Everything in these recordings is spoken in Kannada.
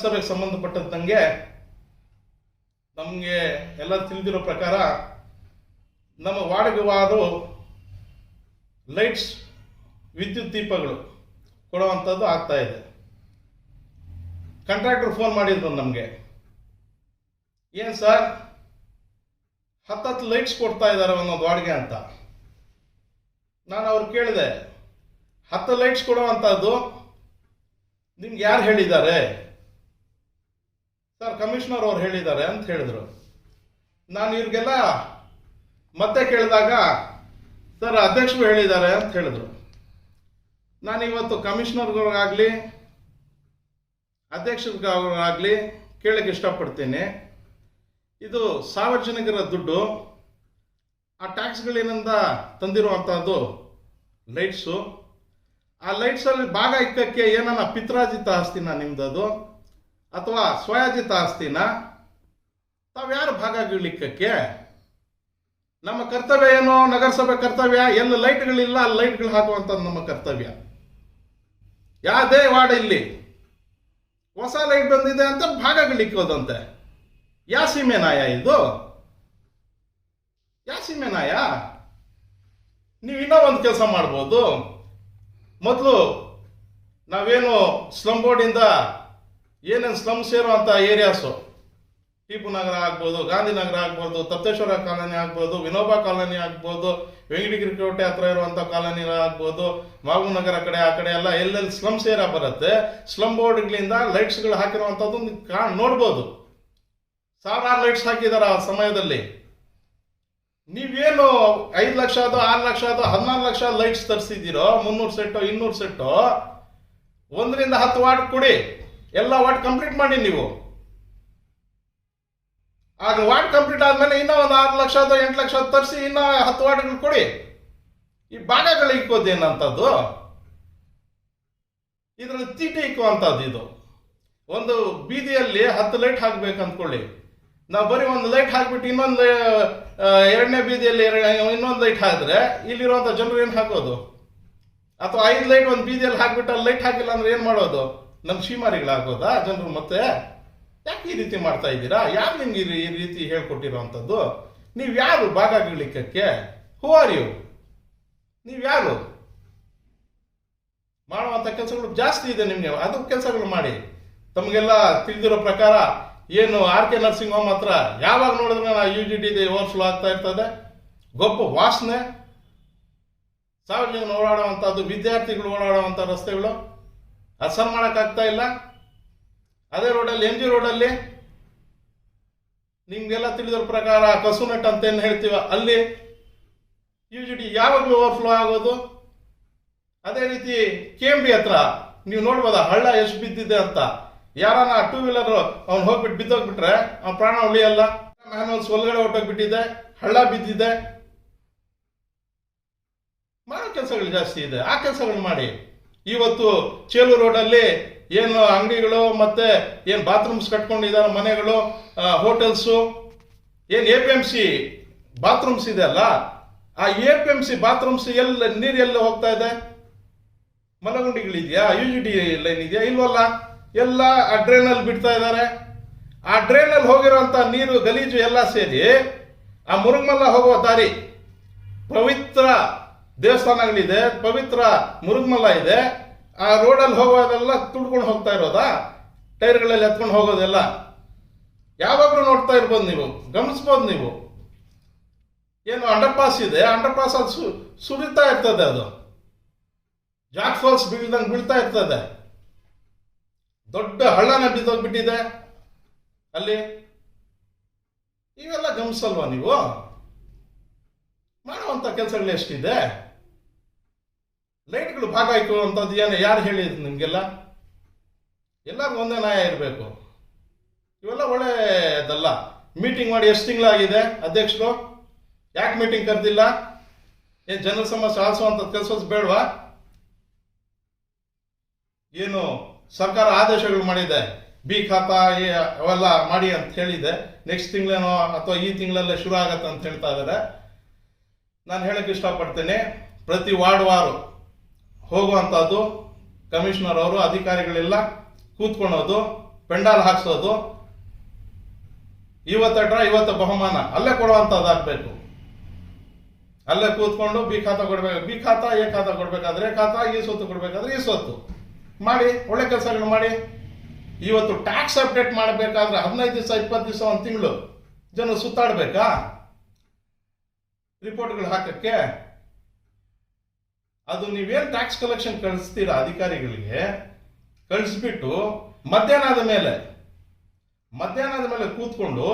ಸಭೆಗೆ ಸಂಬಂಧಪಟ್ಟಂತೆ ನಮಗೆ ಎಲ್ಲ ತಿಳಿದಿರೋ ಪ್ರಕಾರ ನಮ್ಮ ವಾಡಗವಾರು ಲೈಟ್ಸ್ ವಿದ್ಯುತ್ ದೀಪಗಳು ಕೊಡುವಂಥದ್ದು ಆಗ್ತಾ ಇದೆ. ಕಾಂಟ್ರಾಕ್ಟರ್ ಫೋನ್ ಮಾಡಿದ್ರು ನಮಗೆ. ಏನು ಸರ್? ಹತ್ತತ್ತು ಲೈಟ್ಸ್ ಕೊಡ್ತಾ ಇದ್ದಾರೆ ಒಂದೊಂದು ವಾಡಿಗೆ ಅಂತ. ನಾನು ಅವ್ರು ಕೇಳಿದೆ, ಹತ್ತು ಲೈಟ್ಸ್ ಕೊಡುವಂಥದ್ದು ನಿಮ್ಗೆ ಯಾರು ಹೇಳಿದ್ದಾರೆ? ಸರ್, ಕಮಿಷನರ್ ಅವ್ರು ಹೇಳಿದ್ದಾರೆ ಅಂತ ಹೇಳಿದ್ರು. ನಾನು ಇವ್ರಿಗೆಲ್ಲ ಮತ್ತೆ ಕೇಳಿದಾಗ, ಸರ್, ಅಧ್ಯಕ್ಷರು ಹೇಳಿದ್ದಾರೆ ಅಂತ ಹೇಳಿದ್ರು. ನಾನು ಇವತ್ತು ಕಮಿಷನರ್ಗಳಿಗಾಗಲಿ ಅಧ್ಯಕ್ಷರಿಗಾಗಲಿ ಕೇಳಕ್ಕೆ ಇಷ್ಟಪಡ್ತೀನಿ. ಇದು ಸಾರ್ವಜನಿಕರ ದುಡ್ಡು. ಆ ಟ್ಯಾಕ್ಸ್ಗಳಿಂದ ತಂದಿರುವಂಥದ್ದು ಲೈಟ್ಸು. ಆ ಲೈಟ್ಸಲ್ಲಿ ಭಾಗ ಇಕ್ಕಕ್ಕೆ ಏನನ್ನ ಪಿತ್ರಾಜಿತ ಆಸ್ತಿನ ನಿಮ್ದದು? ಅಥವಾ ಸ್ವಯಾಜಿತ ಆಸ್ತಿನ ತಾವ್ಯಾರು ಭಾಗಗಳಿಕ್ಕಕ್ಕೆ ನಮ್ಮ ಕರ್ತವ್ಯ ಏನು? ನಗರಸಭೆ ಕರ್ತವ್ಯ? ಎಲ್ಲಿ ಲೈಟ್ಗಳಿಲ್ಲ, ಅಲ್ಲಿ ಲೈಟ್ಗಳು ಹಾಕುವಂಥದ್ದು ನಮ್ಮ ಕರ್ತವ್ಯ. ಯಾವುದೇ ವಾರ್ಡ್ ಇಲ್ಲಿ? ಹೊಸ ಲೈಟ್ ಬಂದಿದೆ ಅಂತ ಭಾಗಗಳಿಕ್ಕೋದಂತೆ ಯಾ ಸೀಮೆನಾಯ ಇದು? ಯಾ ಸೀಮೆನಾಯ ನೀವು ಇನ್ನೂ ಒಂದು ಕೆಲಸ ಮಾಡ್ಬೋದು. ಮೊದಲು ನಾವೇನು ಸ್ಲಮ್ ಬೋರ್ಡಿಂದ ಸ್ಲಮ್ಸ್ ಇರೋ ಅಂತ ಏರಿಯಾಸು ಟಿಪು ನಗರ ಆಗ್ಬೋದು ಗಾಂಧಿನಗರ ಆಗ್ಬೋದು, ತಪ್ತೇಶ್ವರ ಕಾಲೋನಿ ಆಗ್ಬೋದು, ವಿನೋಬಾ ಕಾಲೋನಿ ಆಗ್ಬೋದು, ವೆಂಕಟಗಿರಿ ಕೋಟೆ ಹತ್ರ ಇರುವಂಥ ಕಾಲೋನಿಗಳಾಗ್ಬೋದು ಆಗ್ಬೋದು ನಗರ ಕಡೆ, ಆ ಕಡೆ ಎಲ್ಲ ಎಲ್ಲೆಲ್ಲಿ ಸ್ಲಮ್ಸ್ ಏರಿಯಾ ಬರುತ್ತೆ ಸ್ಲಮ್ ಬೋರ್ಡ್ಗಳಿಂದ ಲೈಟ್ಸ್ಗಳು ಹಾಕಿರುವಂಥದ್ದು ಕಾ, ನೋಡ್ಬೋದು. ಸಾವಿರಾರು ಲೈಟ್ಸ್ ಹಾಕಿದ್ದಾರೆ ಆ ಸಮಯದಲ್ಲಿ. ನೀವೇನು ಐದು ಲಕ್ಷ ಅದು ಆರು ಲಕ್ಷ ಅದು ಹದಿನಾರು ಲಕ್ಷ ಲೈಟ್ಸ್ ತರಿಸಿದ್ದೀರೋ, ಮುನ್ನೂರು ಸೆಟ್ಟು, ಇನ್ನೂರು ಸೆಟ್ಟು, ಒಂದರಿಂದ ಹತ್ತು ವಾಟ್ ಕೊಡಿ. ಎಲ್ಲ ವಾಟ್ ಕಂಪ್ಲೀಟ್ ಮಾಡಿ ನೀವು. ಆಗ ವಾರ್ಡ್ ಕಂಪ್ಲೀಟ್ ಆದ್ಮೇಲೆ ಇನ್ನೂ ಒಂದು ಆರು ಲಕ್ಷ ಅಥವಾ ಎಂಟು ಲಕ್ಷ ತರಿಸಿ, ಇನ್ನೂ ಹತ್ತು ವಾರ್ಡ್ಗಳು ಕೊಡಿ. ಈ ಭಾಗಗಳು ಇಕ್ಕೋದೇನಂಥದ್ದು ಇದರಲ್ಲಿ ತೀಟೆ ಇಕ್ಕುವಂಥದ್ದು ಇದು. ಒಂದು ಬೀದಿಯಲ್ಲಿ ಹತ್ತು ಲೈಟ್ ಹಾಕ್ಬೇಕು ಅಂದ್ಕೊಳ್ಳಿ ನಾವು ಬರೀ ಒಂದು ಲೈಟ್ ಹಾಕ್ಬಿಟ್ಟು ಇನ್ನೊಂದು ಎರಡನೇ ಬೀದಿಯಲ್ಲಿ ಇನ್ನೊಂದು ಲೈಟ್ ಹಾಕಿದ್ರೆ ಇಲ್ಲಿರುವಂಥ ಜನರು ಏನು ಹಾಕೋದು? ಅಥವಾ ಐದು ಲೈಟ್ ಒಂದು ಬೀದಿಯಲ್ಲಿ ಹಾಕ್ಬಿಟ್ಟು ಅಲ್ಲಿ ಲೈಟ್ ಹಾಕಿಲ್ಲ ಅಂದ್ರೆ ಏನು ಮಾಡೋದು? ನಮ್ಮ ಶ್ರೀಮಾರಿಗಳಾಗೋದಾ? ಜನರು ಮತ್ತೆ ಯಾಕೆ ಈ ರೀತಿ ಮಾಡ್ತಾ ಇದ್ದೀರಾ? ಯಾರು ನಿಮ್ಗೆ ಈ ರೀತಿ ಹೇಳ್ಕೊಟ್ಟಿರೋವಂಥದ್ದು ನೀವು ಯಾರು ಭಾಗಗಳಿಕ್ಕಕ್ಕೆ ಹೂ ಆರ್ ಯು ನೀವು ಯಾರು? ಮಾಡುವಂಥ ಕೆಲಸಗಳು ಜಾಸ್ತಿ ಇದೆ ನಿಮಗೆ. ಅದು ಕೆಲಸಗಳು ಮಾಡಿ. ತಮಗೆಲ್ಲ ತಿಳಿದಿರೋ ಪ್ರಕಾರ ಏನು ಆರ್ ಕೆ ನರ್ಸಿಂಗ್ ಹೋಮ್ ಹತ್ರ ಯಾವಾಗ ನೋಡಿದ್ರೆ ಯು ಜಿ ಡಿ ಓವರ್ಫ್ಲೋ ಆಗ್ತಾ ಇರ್ತದೆ. ಗೊಬ್ಬ ವಾಸನೆ. ಸಾರ್ವಜನಿಕರು ಓಡಾಡುವಂಥದ್ದು, ವಿದ್ಯಾರ್ಥಿಗಳು ಓಡಾಡುವಂಥ ರಸ್ತೆಗಳು. ಅಸನ್ ಮಾಡೋಕ್ಕಾಗ್ತಾ ಇಲ್ಲ. ಅದೇ ರೋಡಲ್ಲಿ, ಎಂ ಜಿ ರೋಡಲ್ಲಿ. ನಿಮಗೆಲ್ಲ ತಿಳಿದಿರೋ ಪ್ರಕಾರ ಕಸುನಟ್ ಅಂತ ಏನು ಹೇಳ್ತೀವ? ಅಲ್ಲಿ ಯು ಜಿ ಡಿ ಯಾವಾಗಲೂ ಓವರ್ಫ್ಲೋ ಆಗೋದು. ಅದೇ ರೀತಿ ಕೆ ಎಂ ಬಿ ಹತ್ರ ನೀವು ನೋಡ್ಬೋದ, ಹಳ್ಳ ಎಷ್ಟು ಬಿದ್ದಿದೆ ಅಂತ. ಯಾರನ್ನ ಟೂ ವೀಲರ್ ಅವ್ನು ಹೋಗ್ಬಿಟ್ಟು ಬಿದ್ದೋಗ್ಬಿಟ್ರೆ ಅವ್ನ ಪ್ರಾಣ ಉಳಿಯಲ್ಲ. ಮ್ಯಾನ್ವಲ್ಸ್ ಒಳಗಡೆ ಹೊಟ್ಟೋಗ್ಬಿಟ್ಟಿದೆ ಹಳ್ಳ ಬಿದ್ದಿದೆ. ಮಾಡೋ ಕೆಲಸಗಳು ಜಾಸ್ತಿ ಇದೆ, ಆ ಕೆಲಸಗಳು ಮಾಡಿ. ಇವತ್ತು ಚೇಲು ರೋಡಲ್ಲಿ ಏನು ಅಂಗಡಿಗಳು ಮತ್ತೆ ಏನು ಬಾತ್ರೂಮ್ಸ್ ಕಟ್ಕೊಂಡಿದ್ದಾರೆ, ಮನೆಗಳು ಹೋಟೆಲ್ಸು ಏನು A P M C bathrooms ಇದೆ ಅಲ್ಲ, ಆ A P M C bathrooms ಎಲ್ಲ ನೀರು ಎಲ್ಲ ಹೋಗ್ತಾ ಇದೆ? ಮಲಗುಂಡಿಗಳಿದೆಯಾ? ಯು ಜಿ ಡಿ ಲೈನ್ ಇದೆಯಾ? ಇಲ್ವಲ್ಲ? ಎಲ್ಲ ಆ ಡ್ರೈನಲ್ಲಿ ಬಿಡ್ತಾ ಇದ್ದಾರೆ. ಆ ಡ್ರೈನಲ್ಲಿ ಹೋಗಿರುವಂತ ನೀರು, ಗಲೀಜು ಎಲ್ಲ ಸೇರಿ ಆ ಮುರುಗಮಲ್ಲ ಹೋಗುವ ದಾರಿ ಪವಿತ್ರ ದೇವಸ್ಥಾನಗಳಿದೆ, ಪವಿತ್ರ ಮುರುಗ್ಮಲ ಇದೆ, ಆ ರೋಡಲ್ಲಿ ಹೋಗೋದೆಲ್ಲ ತುಡ್ಕೊಂಡು ಹೋಗ್ತಾ ಇರೋದಾ? ಟೈರ್ಗಳಲ್ಲಿ ಎತ್ಕೊಂಡು ಹೋಗೋದೆಲ್ಲ? ಯಾವಾಗಲೂ ನೋಡ್ತಾ ಇರ್ಬೋದು ನೀವು, ಗಮನಿಸ್ಬೋದು ನೀವು. ಏನು ಅಂಡರ್ ಪಾಸ್ ಇದೆ ಅಂಡರ್ ಪಾಸ್ ಅದು ಸು, ಸುರಿತಾ ಇರ್ತದೆ ಅದು. ಜಾಕ್ ಫಾಲ್ಸ್ ಬೀಳ್ದಂಗೆ ಬೀಳ್ತಾ ಇರ್ತದೆ. ದೊಡ್ಡ ಹಳ್ಳನ ಬಿದ್ದೋಗ್ಬಿಟ್ಟಿದೆ. ಅಲ್ಲಿ? ಇವೆಲ್ಲ ಗಮನಿಸಲ್ವಾ ನೀವು? ಮಾಡುವಂತ ಕೆಲಸಗಳು ಎಷ್ಟಿದೆ? ಲೈಟ್ಗಳು ಭಾಗ ಇಕ್ಕುವಂಥದ್ದು ಏನು? ಯಾರು ಹೇಳಿದ್ರು ನಿಮಗೆಲ್ಲ? ಎಲ್ಲರಿಗೂ ಒಂದೇ ನ್ಯಾಯ ಇರಬೇಕು. ಇವೆಲ್ಲ ಒಳ್ಳೆಯದಲ್ಲ. ಮೀಟಿಂಗ್ ಮಾಡಿ ಎಷ್ಟು ತಿಂಗಳಾಗಿದೆ? ಅಧ್ಯಕ್ಷರು, ಯಾಕೆ ಮೀಟಿಂಗ್ ಕರೆದಿಲ್ಲ? ಏನು ಜನರ ಸಮಸ್ಯೆ ಆಲಿಸುವಂಥದ್ದು ಕೆಲಸ ಬೇಡವಾ? ಏನು ಸರ್ಕಾರ ಆದೇಶಗಳು ಮಾಡಿದೆ. ಬಿ ಖಾತಾ ಅವೆಲ್ಲ ಮಾಡಿ ಅಂತ ಹೇಳಿದೆ. ನೆಕ್ಸ್ಟ್ ತಿಂಗಳೇನೋ ಅಥವಾ ಈ ತಿಂಗಳಲ್ಲೇ ಶುರು ಆಗತ್ತೆ ಅಂತ ಹೇಳ್ತಾ ಇದ್ದಾರೆ ನಾನು ಹೇಳಕ್ಕೆ ಇಷ್ಟಪಡ್ತೇನೆ, ಪ್ರತಿ ವಾರ್ಡ್ ವಾರು ಹೋಗುವಂಥದ್ದು, ಕಮಿಷನರ್ ಅವರು, ಅಧಿಕಾರಿಗಳೆಲ್ಲ ಕೂತ್ಕೊಳ್ಳೋದು ಪೆಂಡಾಲ್ ಹಾಕ್ಸೋದು, ಇವತ್ತು ಡ್ರಾ, ಇವತ್ತ ಬಹುಮಾನ, ಅಲ್ಲೇ ಕೊಡುವಂಥದ್ದಾಗಬೇಕು. ಅಲ್ಲೇ ಕೂತ್ಕೊಂಡು ಬಿ ಖಾತಾ ಕೊಡಬೇಕು, ಬಿ ಖಾತಾ, ಎ ಖಾತಾ ಕೊಡಬೇಕಾದ್ರೆ ಖಾತಾ, ಈ ಸೊತ್ತು ಕೊಡಬೇಕಾದ್ರೆ ಈ ಸೊತ್ತು ಮಾಡಿ, ಒಳ್ಳೆ ಕೆಲಸಗಳು ಮಾಡಿ. ಇವತ್ತು ಟ್ಯಾಕ್ಸ್ ಅಪ್ಡೇಟ್ ಮಾಡಬೇಕಾದ್ರೆ ಹದಿನೈದು ದಿವಸ, ಇಪ್ಪತ್ತು ದಿವಸ, ಒಂದು ತಿಂಗಳು ಜನ ಸುತ್ತಾಡ್ಬೇಕಾ? ರಿಪೋರ್ಟ್ಗಳು ಹಾಕಕ್ಕೆ, ಅದು ನೀವೇನು ಟ್ಯಾಕ್ಸ್ ಕಲೆಕ್ಷನ್ ಕಳಿಸ್ತೀರಾ ಅಧಿಕಾರಿಗಳಿಗೆ, ಕಳಿಸ್ಬಿಟ್ಟು ಆದ ಮೇಲೆ, ಮಧ್ಯಾಹ್ನ ಆದ ಮೇಲೆ ಕೂತ್ಕೊಂಡು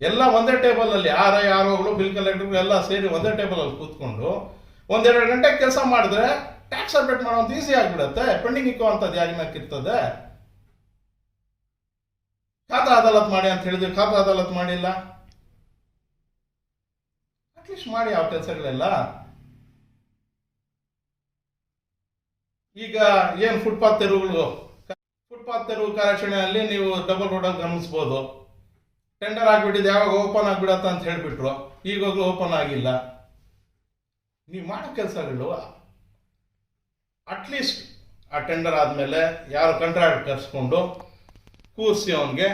ಎಲ್ಲ ಒಂದೇ ಟೇಬಲ್ ಅಲ್ಲಿ ಆರ್ ಐ, ಆರ್ ಓಗಳು ಬಿಲ್ ಕಲೆಕ್ಟರ್ ಎಲ್ಲ ಸೇರಿ ಒಂದೇ ಟೇಬಲ್ ಅಲ್ಲಿ ಕೂತ್ಕೊಂಡು ಒಂದೆರಡು ಗಂಟೆ ಕೆಲಸ ಮಾಡಿದ್ರೆ ಟ್ಯಾಕ್ಸ್ ಅಪ್ಡೇಟ್ ಮಾಡೋದು ಈಸಿ ಆಗ್ಬಿಡುತ್ತೆ. ಪೆಂಡಿಂಗ್ ಇಕ್ಕೋ ಅಂತದ್ದು ಯಾರಿ ಖಾತಾ ಅದಾಲತ್ ಮಾಡಿ ಅಂತ ಹೇಳಿದ್ರೆ ಖಾತಾ ಅದಾಲತ್ ಮಾಡಿಲ್ಲ? ಅಟ್ಲೀಸ್ಟ್ ಮಾಡಿ ಯಾವ ಕೆಲಸಗಳೆಲ್ಲ ಈಗ ಏನು ಫುಟ್ಪಾತ್ ತೆರವುಗಳು? ಫುಟ್ಪಾತ್ ತೆರವು ಕಾರ್ಯಾಚರಣೆಯಲ್ಲಿ ನೀವು ಡಬಲ್ ರೋಡಲ್ಲಿ ಗಮನಿಸ್ಬೋದು. ಟೆಂಡರ್ ಆಗಿಬಿಟ್ಟಿದೆ, ಯಾವಾಗ ಓಪನ್ ಆಗಿಬಿಡತ್ತ ಅಂತ ಹೇಳಿಬಿಟ್ರು. ಈಗಾಗಲೂ ಓಪನ್ ಆಗಿಲ್ಲ. ನೀವು ಮಾಡೋ ಕೆಲಸಗಳು ಅಟ್ಲೀಸ್ಟ್ ಆ ಟೆಂಡರ್ ಆದಮೇಲೆ ಯಾರು ಕಂಟ್ರಾಕ್ಟ್ ಕರ್ಸ್ಕೊಂಡು ಕೂರಿಸಿ ಅವನಿಗೆ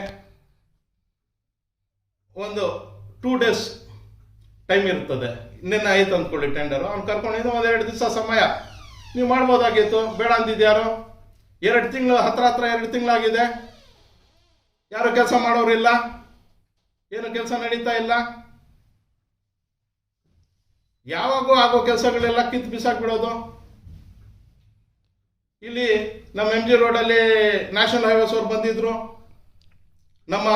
ಒಂದು ಟೂ ಡೇಸ್ ಟೈಮ್ ಇರ್ತದೆ. ನಿನ್ನೆ ಆಯ್ತು ಅಂದ್ಕೊಳ್ಳಿ ಟೆಂಡರ್ ಅವ್ನು ಕರ್ಕೊಂಡಿದ್ದು ಒಂದು ಎರಡು ದಿವಸ ಸಮಯ. ನೀವು ಮಾಡ್ಬೋದಾಗಿತ್ತು? ಬೇಡ ಅಂದಿದ್ಯಾರು ಎರಡು ತಿಂಗಳು ಹತ್ರ ಹತ್ರ ಎರಡು ತಿಂಗಳಾಗಿದೆ. ಯಾರು ಕೆಲಸ ಮಾಡೋರಿಲ್ಲ ಏನು ಕೆಲಸ ನಡೀತಾ ಇಲ್ಲ? ಯಾವಾಗೂ ಆಗೋ ಕೆಲಸಗಳೆಲ್ಲ ಕಿತ್ತು ಬಿಸಾಕ್ಬಿಡೋದು. ಇಲ್ಲಿ ನಮ್ಮ ಎಂ ಜಿ ರೋಡಲ್ಲಿ ನ್ಯಾಷನಲ್ ಹೈವೇಸ್ ಅವ್ರು ಬಂದಿದ್ರು. ನಮ್ಮ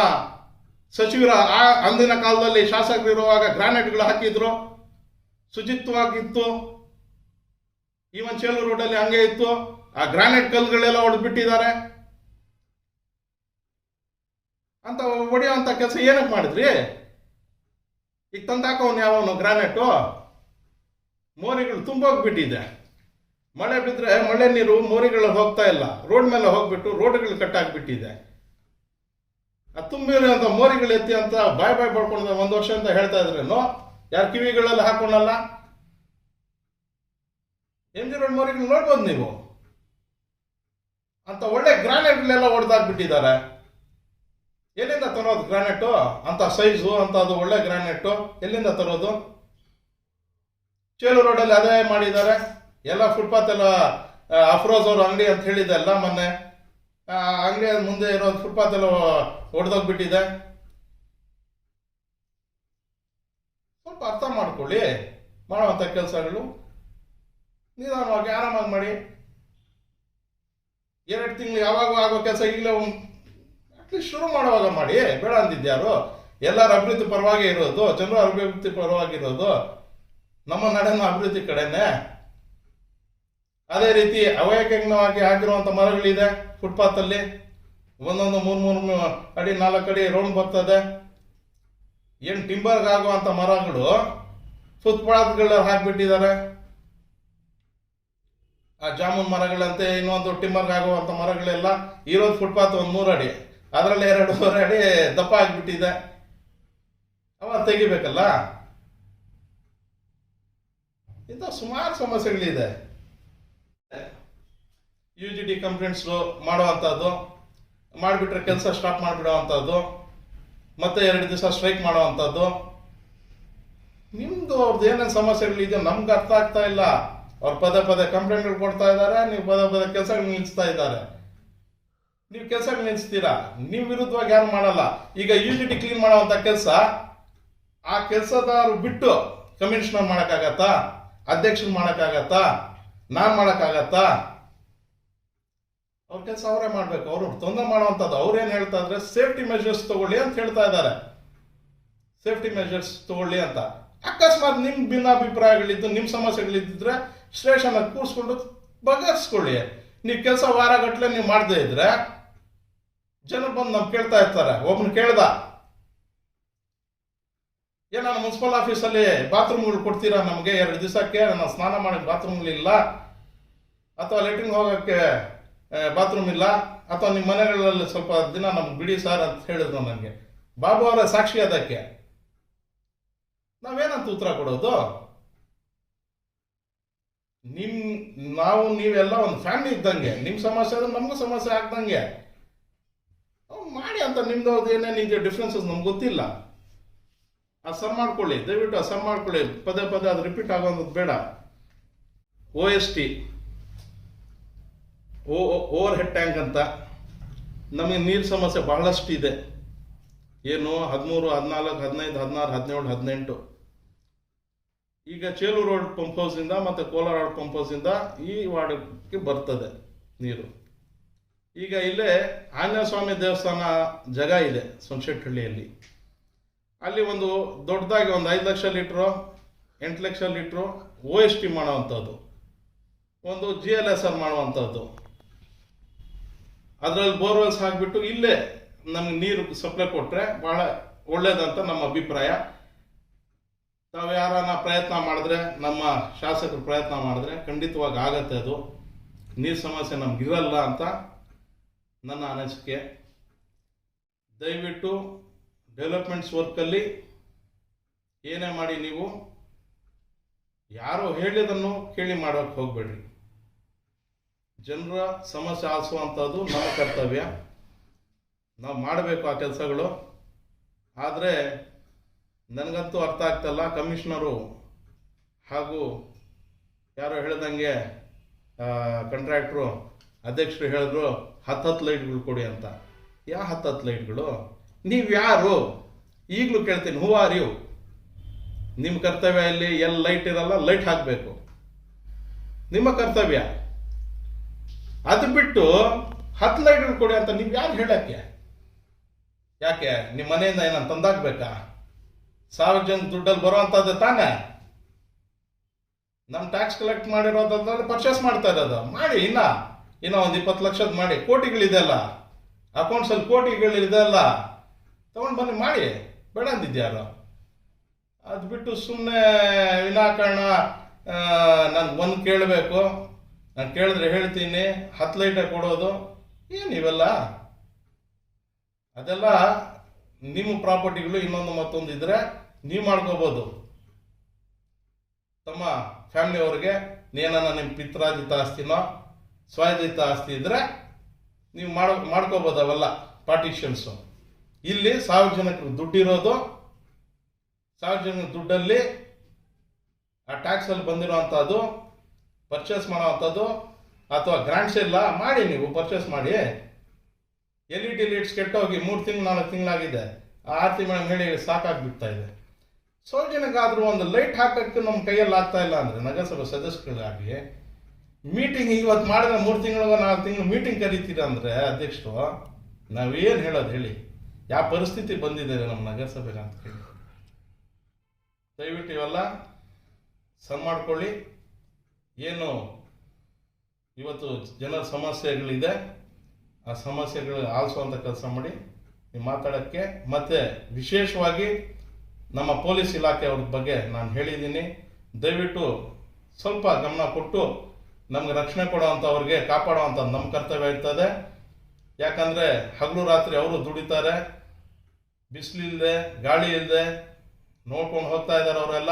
ಸಚಿವರ ಆ ಅಂದಿನ ಕಾಲದಲ್ಲಿ ಶಾಸಕರಿರುವಾಗ ಗ್ರಾನೈಟ್ಗಳು ಹಾಕಿದ್ರು. ಶುಚಿತ್ವವಾಗಿತ್ತು ಈವನ್ ಚೇಲೂರು ರೋಡಲ್ಲಿ ಹಂಗೆ ಇತ್ತು. ಆ ಗ್ರಾನೈಟ್ ಕಲ್ಲುಗಳೆಲ್ಲ ಹೊಡೆದ್ಬಿಟ್ಟಿದ್ದಾರೆ ಅಂತ ಹೊಡೆಯುವಂಥ ಕೆಲಸ ಏನಕ್ಕೆ ಮಾಡಿದ್ರಿ? ಈಗ ತಂದಾಕವನು ಯಾವನು ಗ್ರಾನೈಟು? ಮೋರಿಗಳು ತುಂಬೋಗ್ಬಿಟ್ಟಿದೆ. ಮಳೆ ಬಿದ್ದರೆ ಮಳೆ ನೀರು ಮೋರಿಗಳು ಹೋಗ್ತಾ ಇಲ್ಲ. ರೋಡ್ ಮೇಲೆ ಹೋಗ್ಬಿಟ್ಟು ರೋಡ್ಗಳು ಕಟ್ಟಾಕ್ಬಿಟ್ಟಿದೆ ಆ ತುಂಬಿರುವಂತ ಮೋರಿಗಳು ಎತ್ತಿ ಅಂತ ಬಾಯ್ ಬಾಯ್ ಪಡ್ಕೊಂಡ ಒಂದು ವರ್ಷ ಅಂತ ಹೇಳ್ತಾ ಇದ್ರೇನು ಯಾರು ಕಿವಿಗಳಲ್ಲಿ ಹಾಕೊಂಡಲ್ಲ? ಎಂ ಜಿ ರೋಡ್ ಮೋರಿಗಳು ನೋಡ್ಬೋದು ನೀವು. ಅಂತ ಒಳ್ಳೆ ಗ್ರಾನೈಟ್ಗಳೆಲ್ಲ ಹೊಡೆದಾಕ್ಬಿಟ್ಟಿದ್ದಾರೆ ಎಲ್ಲಿಂದ ತರೋದು ಗ್ರಾನೈಟು? ಅಂತ ಸೈಜು, ಅಂತ ಅದು ಒಳ್ಳೆ ಗ್ರಾನೈಟು. ಎಲ್ಲಿಂದ ತರೋದು? ಚೇಲು ರೋಡಲ್ಲಿ ಅದೇ ಮಾಡಿದ್ದಾರೆ. ಎಲ್ಲ ಫುಟ್ಪಾತ್ ಎಲ್ಲ ಅಫ್ರೋಜ್ ಅವ್ರ ಅಂಗಡಿ ಅಂತ ಹೇಳಿದೆ ಮೊನ್ನೆ. ಅಂಗಡಿ ಮುಂದೆ ಇರೋ ಫುಟ್ಪಾತ್ ಎಲ್ಲ ಹೊಡೆದೋಗ್ಬಿಟ್ಟಿದೆ ಸ್ವಲ್ಪ ಅರ್ಥ ಮಾಡ್ಕೊಳ್ಳಿ. ಮಾಡುವಂಥ ಕೆಲಸಗಳು. ನಿಧಾನವಾಗಿ, ಆರಾಮಾಗಿ ಮಾಡಿ. ಎರಡು ತಿಂಗಳು ಯಾವಾಗ ಆಗೋ ಕೆಲಸ ಇಲ್ಲ ಅಟ್ಲೀಸ್ಟ್ ಶುರು ಮಾಡುವಾಗ ಮಾಡಿ. ಬೇಡ ಅಂದಿದ್ಯಾರು ಎಲ್ಲರ ಅಭಿವೃದ್ಧಿ ಪರವಾಗಿ ಇರೋದು, ಜನರ ಅಭಿವೃದ್ಧಿ ಪರವಾಗಿರೋದು ನಮ್ಮ ನಡೆನ ಅಭಿವೃದ್ಧಿ ಕಡೆನೆ. ಅದೇ ರೀತಿ ಅವಯಕಗ್ನವಾಗಿ ಹಾಕಿರುವಂತ ಮರಗಳಿದೆ ಫುಟ್ಪಾತ್ ಅಲ್ಲಿ ಒಂದೊಂದು ಮೂರ್ ಮೂರು ಅಡಿ, ನಾಲ್ಕು ಅಡಿ ರೌಂಡ್ ಬರ್ತದೆ. ಏನ್ ಟಿಂಬರ್ಗೆ ಆಗುವಂತ ಮರಗಳು ಫುಟ್ಪಾತ್ಗಳ ಹಾಕಿಬಿಟ್ಟಿದ್ದಾರೆ. ಆ ಜಾಮೂನ್ ಮರಗಳಂತೆ ಇನ್ನೊಂದು ಟಿಂಬರ್ ಆಗುವಂತ ಮರಗಳೆಲ್ಲ ಇರೋದು ಫುಟ್ಪಾತ್ ಒಂದು ಮೂರು ಅಡಿ. ಅದರಲ್ಲಿ ಎರಡೂವರೆ ಅಡಿ ದಪ್ಪ ಆಗಿಬಿಟ್ಟಿದೆ. ಅವಾಗ ತೆಗಿಬೇಕಲ್ಲ? ಇಂಥ ಸುಮಾರು ಸಮಸ್ಯೆಗಳಿದೆ. ಯು ಜಿ ಡಿ ಕಂಪ್ಲೇಂಟ್ಸ್ ಮಾಡುವಂಥದ್ದು ಮಾಡಿಬಿಟ್ರೆ ಕೆಲಸ ಸ್ಟಾಪ್ ಮಾಡಿಬಿಡುವಂಥದ್ದು ಮತ್ತೆ ಎರಡು ದಿವಸ ಸ್ಟ್ರೈಕ್ ಮಾಡುವಂಥದ್ದು ನಿಮ್ಮದು ಅವ್ರದ್ದು ಏನೇನು ಸಮಸ್ಯೆಗಳಿದೆಯೋ ನಮ್ಗೆ ಅರ್ಥ ಆಗ್ತಾ ಇಲ್ಲ. ಅವ್ರು ಪದೇ ಪದೇ ಕಂಪ್ಲೇಂಟ್ಗಳು ಕೊಡ್ತಾ ಇದ್ದಾರೆ, ನೀವು ಪದೇ ಪದೇ ಕೆಲಸಗಳು ನಿಲ್ಲಿಸ್ತಾ ಇದ್ದಾರೆ. ನೀವು ಕೆಲಸ ನಿಲ್ಲಿಸ್ತೀರಾ ನೀವು ವಿರುದ್ಧವಾಗಿ ಯಾರು ಮಾಡಲ್ಲ. ಈಗ ಯು ಜಿ ಟಿ ಕ್ಲೀನ್ ಮಾಡುವಂಥ ಕೆಲಸ, ಆ ಕೆಲಸದವರು ಬಿಟ್ಟು ಕಮಿಷನರ್ ಮಾಡೋಕ್ಕಾಗತ್ತಾ? ಅಧ್ಯಕ್ಷರು ಮಾಡೋಕ್ಕಾಗತ್ತಾ? ನಾನು ಮಾಡಕ್ಕಾಗತ್ತಾ? ಅವ್ರ ಕೆಲಸ ಅವರೇ ಮಾಡ್ಬೇಕು. ಅವರು ತೊಂದರೆ ಮಾಡುವಂಥದ್ದು ಅವ್ರೇನು ಹೇಳ್ತಾ ಇದ್ರೆ ಸೇಫ್ಟಿ ಮೆಷರ್ಸ್ ತಗೊಳ್ಳಿ ಅಂತ ಹೇಳ್ತಾ ಇದ್ದಾರೆ. ಸೇಫ್ಟಿ ಮೆಷರ್ಸ್ ತಗೊಳ್ಳಿ ಅಂತ. ಅಕಸ್ಮಾತ್ ನಿಮ್ಮ ಭಿನ್ನಾಭಿಪ್ರಾಯಗಳಿದ್ದು ನಿಮ್ಮ ಸಮಸ್ಯೆಗಳಿದ್ದಿದ್ರೆ ಸ್ಟೇಷನ್ ಕೂರಿಸ್ಕೊಂಡು ಬಗೆಹರಿಸ್ಕೊಳ್ಳಿ. ನೀವು ಕೆಲಸ ವಾರಗಟ್ಟಲೆ ನೀವು ಮಾಡದೇ ಇದ್ರೆ ಜನ ಬಂದು ನಮ್ಗೆ ಕೇಳ್ತಾ ಇರ್ತಾರೆ. ಒಬ್ಬನು ಕೇಳ್ದ, ಏ, ನಾನು ಮುನ್ಸಿಪಲ್ ಆಫೀಸಲ್ಲಿ ಬಾತ್ರೂಮ್ಗಳು ಕೊಡ್ತೀರಾ ನಮಗೆ? ಎರಡು ದಿವಸಕ್ಕೆ ನಾನು ಸ್ನಾನ ಮಾಡಿ ಬಾತ್ರೂಮ್ಗಳಿಲ್ಲ ಅಥವಾ ಲೆಟ್ರಿನ್ ಹೋಗೋಕ್ಕೆ ಬಾತ್ರೂಮ್ ಇಲ್ಲ, ಅಥವಾ ನಿಮ್ಮ ಮನೆಗಳಲ್ಲಿ ಸ್ವಲ್ಪ ದಿನ ನಮ್ಗೆ ಬಿಡಿ ಸರ್ ಅಂತ ಹೇಳಿದ್ರು ನನಗೆ. ಬಾಬು ಅವರ ಸಾಕ್ಷಿ ಅದಕ್ಕೆ. ನಾವೇನಂತ ಉತ್ತರ ಕೊಡೋದು? ನಿಮ್, ನಾವು, ನೀವೆಲ್ಲ ಒಂದು ಫ್ಯಾಮಿಲಿ ಇದ್ದಂಗೆ. ನಿಮ್ ಸಮಸ್ಯೆ ಆದ್ರೆ ನಮಗೂ ಸಮಸ್ಯೆ ಆಗ್ದಂಗೆ. ಮಾಡಿ ಅಂತ ನಿಮ್ದು ಅವ್ರದ್ದು ನಿಮಗೆ ಡಿಫ್ರೆನ್ಸಸ್ ನಮ್ಗೆ ಗೊತ್ತಿಲ್ಲ. ಅದು ಸರ್ ಮಾಡ್ಕೊಳ್ಳಿ, ದಯವಿಟ್ಟು ಅದು ಸರ್ ಮಾಡ್ಕೊಳ್ಳಿ. ಪದೇ ಪದೇ ಅದು ರಿಪೀಟ್ ಆಗೋದು ಬೇಡ. O S T O overhead tank ಅಂತ. ನಮಗೆ ನೀರು ಸಮಸ್ಯೆ ಬಹಳಷ್ಟು ಇದೆ ಏನು ಹದಿಮೂರು, ಹದಿನಾಲ್ಕು, ಹದಿನೈದು, ಹದಿನಾರು, ಹದಿನೇಳು, ಹದಿನೆಂಟು. ಈಗ ಚೇಲೂರು ರೋಡ್ ಪಂಪ್ ಹೌಸಿಂದ ಮತ್ತು ಕೋಲಾರ ರೋಡ್ ಪಂಪ್ ಹೌಸಿಂದ ಈ ವಾರ್ಡ್ಗೆ ಬರ್ತದೆ ನೀರು. ಈಗ ಇಲ್ಲೇ ಆಂಜನೇಯ ಸ್ವಾಮಿ ದೇವಸ್ಥಾನ ಜಾಗ ಇದೆ ಸೊಂಶೆಟ್ಟಹಳ್ಳಿಯಲ್ಲಿ ಅಲ್ಲಿ ಒಂದು ದೊಡ್ಡದಾಗಿ ಒಂದು ಐದು ಲಕ್ಷ ಲೀಟ್ರು, ಎಂಟು lakh litre O S T ಮಾಡುವಂಥದ್ದು. ಒಂದು ಜಿ ಎಲ್ ಎಸ್ ಆರ್ ಮಾಡುವಂಥದ್ದು. ಅದರಲ್ಲಿ ಬೋರ್ವೆಲ್ಸ್ ಹಾಕಿಬಿಟ್ಟು ಇಲ್ಲೇ ನಮ್ಗೆ ನೀರು ಸಪ್ಲೈ ಕೊಟ್ಟರೆ ಭಾಳ ಒಳ್ಳೇದಂತ ನಮ್ಮ ಅಭಿಪ್ರಾಯ. ತಾವು ಯಾರನ್ನ ಪ್ರಯತ್ನ ಮಾಡಿದ್ರೆ, ನಮ್ಮ ಶಾಸಕರು ಪ್ರಯತ್ನ ಮಾಡಿದ್ರೆ ಖಂಡಿತವಾಗಿ ಆಗತ್ತೆ ಅದು. ನೀರು ಸಮಸ್ಯೆ ನಮ್ಗಿರಲ್ಲ ಅಂತ ನನ್ನ ಅನಿಸಿಕೆ. ದಯವಿಟ್ಟು ಡೆವಲಪ್ಮೆಂಟ್ಸ್ ವರ್ಕಲ್ಲಿ ಏನೇ ಮಾಡಿ ನೀವು, ಯಾರೋ ಹೇಳಿದನ್ನು ಕೇಳಿ ಮಾಡೋಕ್ಕೆ ಹೋಗ್ಬೇಡ್ರಿ. ಜನರ ಸಮಸ್ಯೆ ಆಲಿಸುವಂಥದ್ದು ನಮ್ಮ ಕರ್ತವ್ಯ. ನಾವು ಮಾಡಬೇಕು ಆ ಕೆಲಸಗಳು. ಆದರೆ ನನಗಂತೂ ಅರ್ಥ ಆಗ್ತಲ್ಲ. ಕಮಿಷನರು ಹಾಗೂ ಯಾರೋ ಹೇಳ್ದಂಗೆ ಕಂಟ್ರಾಕ್ಟ್ರು ಅಧ್ಯಕ್ಷರು ಹೇಳಿದ್ರು ಹತ್ತತ್ತು ಲೈಟ್ಗಳು ಕೊಡಿ ಅಂತ. ಯಾ ಹತ್ತತ್ತು ಲೈಟ್ಗಳು? ನೀವು ಯಾರು? ಈಗಲೂ ಕೇಳ್ತೀನಿ ಹೂ ಆರ್ ಯು ನಿಮ್ಮ ಕರ್ತವ್ಯ ಇಲ್ಲಿ ಎಲ್ಲಿ ಲೈಟ್ ಇರಲ್ಲ, ಲೈಟ್ ಹಾಕಬೇಕು. ನಿಮ್ಮ ಕರ್ತವ್ಯ. ಅದು ಬಿಟ್ಟು ಹತ್ತು ಲೈಟ್ಗಳು ಕೊಡಿ ಅಂತ ನೀವು ಯಾರು ಹೇಳಕ್ಕೆ? ಯಾಕೆ? ನಿಮ್ಮ ಮನೆಯಿಂದ ಏನಂತ ತಂದಾಕ್ಬೇಕಾ? ಸಾವಿರ ಜನ ದುಡ್ಡಲ್ಲಿ ಬರುವಂಥದ್ದು ತಾನೇ? ನಮ್ಮ ಟ್ಯಾಕ್ಸ್ ಕಲೆಕ್ಟ್ ಮಾಡಿರೋದ್ರಲ್ಲಿ ಪರ್ಚೇಸ್ ಮಾಡ್ತಾ ಇರೋದು. ಮಾಡಿ ಇನ್ನ. ಇನ್ನ ಒಂದು ಇಪ್ಪತ್ತು ಲಕ್ಷದ ಮಾಡಿ. ಕೋಟಿಗಳಿದೆಯಲ್ಲ ಅಕೌಂಟ್ಸಲ್ಲಿ ಕೋಟಿಗಳಿದೆಯಲ್ಲ ತಗೊಂಡು ಬನ್ನಿ, ಮಾಡಿ. ಬೇಡ ಅಂದಿದ್ಯಾರು ಅದು? ಬಿಟ್ಟು ಸುಮ್ಮನೆ ವಿನಾಕಾರಣ ನಾನು ಒಂದು ಕೇಳಬೇಕು. ನಾನು ಕೇಳಿದ್ರೆ ಹೇಳ್ತೀನಿ, ಹತ್ತು ಲೈಟ ಕೊಡೋದು, ಏನು ಇವೆಲ್ಲ? ಅದೆಲ್ಲ ನಿಮ್ಮ ಪ್ರಾಪರ್ಟಿಗಳು ಇನ್ನೊಂದು ಮತ್ತೊಂದು ಇದ್ರೆ ನೀವು ಮಾಡ್ಕೋಬೋದು. ತಮ್ಮ ಫ್ಯಾಮಿಲಿಯವ್ರಿಗೆ ಏನನ್ನ ನಿಮ್ಮ ಪಿತ್ರಾಜಿತ ಆಸ್ತಿನೋ ಸ್ವಾಯಜಿತ ಆಸ್ತಿ ಇದ್ರೆ ನೀವು ಮಾಡೋ, ಮಾಡ್ಕೋಬೋದು ಅವೆಲ್ಲ ಪಾರ್ಟಿಷನ್ಸು. ಇಲ್ಲಿ ಸಾರ್ವಜನಿಕರು ದುಡ್ಡಿರೋದು ಸಾರ್ವಜನಿಕ ದುಡ್ಡಲ್ಲಿ ಆ ಟ್ಯಾಕ್ಸಲ್ಲಿ ಬಂದಿರೋವಂಥದ್ದು ಪರ್ಚೇಸ್ ಮಾಡೋವಂಥದ್ದು ಅಥವಾ ಗ್ರ್ಯಾಂಡ್ಸ್ ಇಲ್ಲ ಮಾಡಿ ನೀವು ಪರ್ಚೇಸ್ ಮಾಡಿ. ಎಲ್ ಇ ಡಿ ಲೈಟ್ಸ್ ಕೆಟ್ಟೋಗಿ ಮೂರು ತಿಂಗಳು, ನಾಲ್ಕು ತಿಂಗಳಾಗಿದೆ. ಆರ್ತಿ ಮೇಡಮ್ ಹೇಳಿ ಸಾಕಾಗ್ಬಿಡ್ತಾ ಇದೆ. ಸೌಜನ್ಯಕ್ಕಾದ್ರೂ ಒಂದು ಲೈಟ್ ಹಾಕಕ್ಕೆ ನಮ್ಮ ಕೈಯಲ್ಲಿ ಆಗ್ತಾ ಇಲ್ಲ ಅಂದರೆ ನಗರಸಭೆ ಸದಸ್ಯರಿಗಾಗಿ ಮೀಟಿಂಗ್ ಇವತ್ತು ಮಾಡಿದ್ರೆ ಮೂರು ತಿಂಗಳು, ನಾಲ್ಕು ತಿಂಗಳು ಮೀಟಿಂಗ್ ಕರಿತೀರ ಅಂದರೆ ಅಧ್ಯಕ್ಷರು, ನಾವೇನು ಹೇಳೋದು ಹೇಳಿ. ಯಾವ ಪರಿಸ್ಥಿತಿ ಬಂದಿದೆ ನಮ್ಮ ನಗರಸಭೆಗೆ ಅಂತ ಹೇಳಿ ದಯವಿಟ್ಟು ಇವೆಲ್ಲ ಸರ್ ಮಾಡ್ಕೊಳ್ಳಿ. ಏನು? ಇವತ್ತು ಜನರ ಸಮಸ್ಯೆಗಳಿದೆ. ಆ ಸಮಸ್ಯೆಗಳು ಆಲಿಸುವಂಥ ಕೆಲಸ ಮಾಡಿ ನೀವು ಮಾತಾಡೋಕ್ಕೆ. ಮತ್ತು ವಿಶೇಷವಾಗಿ ನಮ್ಮ ಪೊಲೀಸ್ ಇಲಾಖೆಯವ್ರ ಬಗ್ಗೆ ನಾನು ಹೇಳಿದ್ದೀನಿ. ದಯವಿಟ್ಟು ಸ್ವಲ್ಪ ಗಮನ ಕೊಟ್ಟು ನಮ್ಗೆ ರಕ್ಷಣೆ ಕೊಡೋವಂಥವ್ರಿಗೆ ಕಾಪಾಡೋವಂಥ ನಮ್ಮ ಕರ್ತವ್ಯ ಇರ್ತದೆ. ಯಾಕಂದರೆ ಹಗಲು ರಾತ್ರಿ ಅವರು ದುಡಿತಾರೆ. ಬಿಸಿಲಿಲ್ಲದೆ ಗಾಳಿ ಇಲ್ಲದೆ ನೋಡ್ಕೊಂಡು ಹೋಗ್ತಾ ಇದ್ದಾರೆ ಅವರೆಲ್ಲ.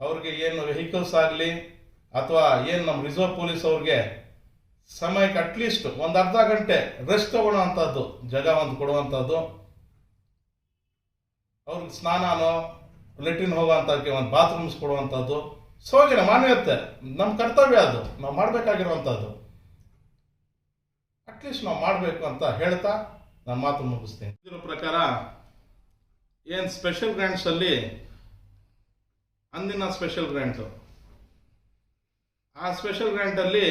ಅವ್ರಿಗೆ ಏನು ವೆಹಿಕಲ್ಸ್ ಆಗಲಿ ಅಥವಾ ಏನು ನಮ್ಮ ರಿಸರ್ವ್ ಪೊಲೀಸ್ ಅವ್ರಿಗೆ ಸಮಯಕ್ಕೆ ಅಟ್ಲೀಸ್ಟ್ ಒಂದು ಅರ್ಧ ಗಂಟೆ ರೆಸ್ಟ್ ತಗೊಳ್ಳೋ ಅಂಥದ್ದು ಜಾಗ ಒಂದು ಕೊಡುವಂಥದ್ದು. ಅವ್ರಿಗೆ ಸ್ನಾನನೋ ಲೆಟ್ರಿನ್ ಹೋಗೋವಂಥಕ್ಕೆ ಒಂದು ಬಾತ್ರೂಮ್ಸ್ ಕೊಡುವಂಥದ್ದು. ಸೋಗಿನ ಮಾನ್ಯತೆ ನಮ್ಮ ಕರ್ತವ್ಯ ಅದು. ನಾವು ಮಾಡಬೇಕಾಗಿರುವಂಥದ್ದು. ಅಟ್ಲೀಸ್ಟ್ ನಾವು ಮಾಡಬೇಕು ಅಂತ ಹೇಳ್ತಾ ನಾನು ಮಾತು ಮುಗಿಸ್ತೀನಿ. ಇದರ ಪ್ರಕಾರ ಏನು ಸ್ಪೆಷಲ್ ಗ್ರ್ಯಾಂಡ್ಸಲ್ಲಿ ಅಂದಿನ ಸ್ಪೆಷಲ್ ಗ್ರ್ಯಾಂಟು ಆ ಸ್ಪೆಷಲ್ ಗ್ರ್ಯಾಂಟಲ್ಲಿ